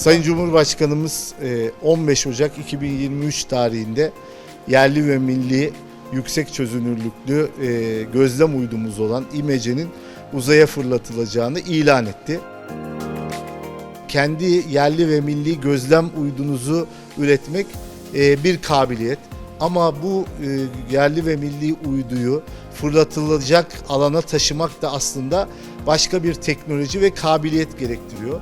Sayın Cumhurbaşkanımız e, 15 Ocak 2023 tarihinde yerli ve milli yüksek çözünürlüklü e, gözlem uydumuz olan İMECE'nin uzaya fırlatılacağını ilan etti. Kendi yerli ve milli gözlem uydunuzu üretmek e, bir kabiliyet. Ama bu e, yerli ve milli uyduyu fırlatılacak alana taşımak da aslında başka bir teknoloji ve kabiliyet gerektiriyor.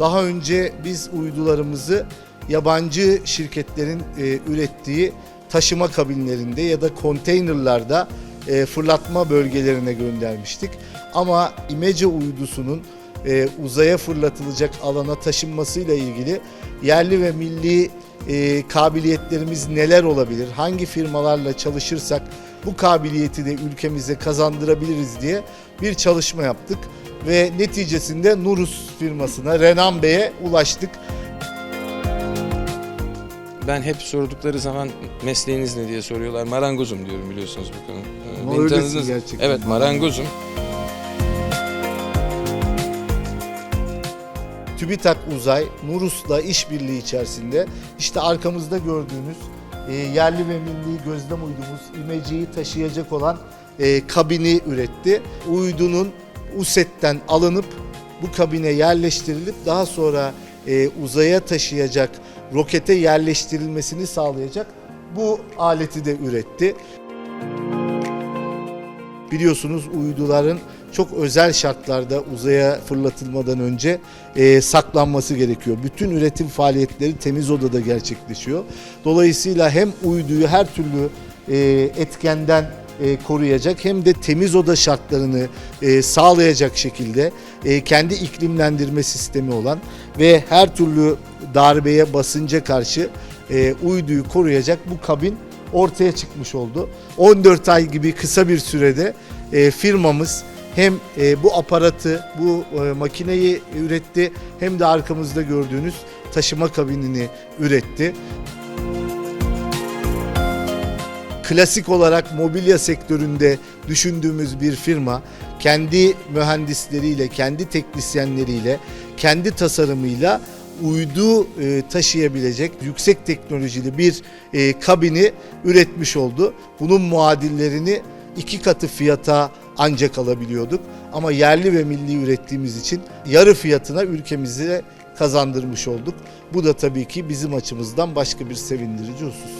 Daha önce biz uydularımızı yabancı şirketlerin e, ürettiği taşıma kabinlerinde ya da konteynerlarda e, fırlatma bölgelerine göndermiştik. Ama İmece uydusunun e, uzaya fırlatılacak alana taşınmasıyla ilgili yerli ve milli e, kabiliyetlerimiz neler olabilir? Hangi firmalarla çalışırsak bu kabiliyeti de ülkemize kazandırabiliriz diye bir çalışma yaptık ve neticesinde Nurus firmasına Renan Bey'e ulaştık. Ben hep sordukları zaman mesleğiniz ne diye soruyorlar. Marangozum diyorum biliyorsunuz bu konu. Ee, Ama beni öylesin tanıdınız. gerçekten. Evet marangozum. TÜBİTAK Uzay, Nurus'la işbirliği içerisinde işte arkamızda gördüğünüz e, yerli ve milli gözlem uydumuz İmece'yi taşıyacak olan e, kabini üretti. Uydunun USET'ten alınıp bu kabine yerleştirilip daha sonra e, uzaya taşıyacak rokete yerleştirilmesini sağlayacak bu aleti de üretti. Biliyorsunuz uyduların çok özel şartlarda uzaya fırlatılmadan önce e, saklanması gerekiyor. Bütün üretim faaliyetleri temiz odada gerçekleşiyor. Dolayısıyla hem uyduyu her türlü e, etkenden e, koruyacak hem de temiz oda şartlarını e, sağlayacak şekilde e, kendi iklimlendirme sistemi olan ve her türlü darbeye basınca karşı uyduyu koruyacak bu kabin ortaya çıkmış oldu. 14 ay gibi kısa bir sürede firmamız hem e, bu aparatı, bu e, makineyi üretti hem de arkamızda gördüğünüz taşıma kabinini üretti. Klasik olarak mobilya sektöründe düşündüğümüz bir firma kendi mühendisleriyle, kendi teknisyenleriyle, kendi tasarımıyla uydu e, taşıyabilecek yüksek teknolojili bir e, kabini üretmiş oldu. Bunun muadillerini iki katı fiyata ancak alabiliyorduk. Ama yerli ve milli ürettiğimiz için yarı fiyatına ülkemize kazandırmış olduk. Bu da tabii ki bizim açımızdan başka bir sevindirici husus.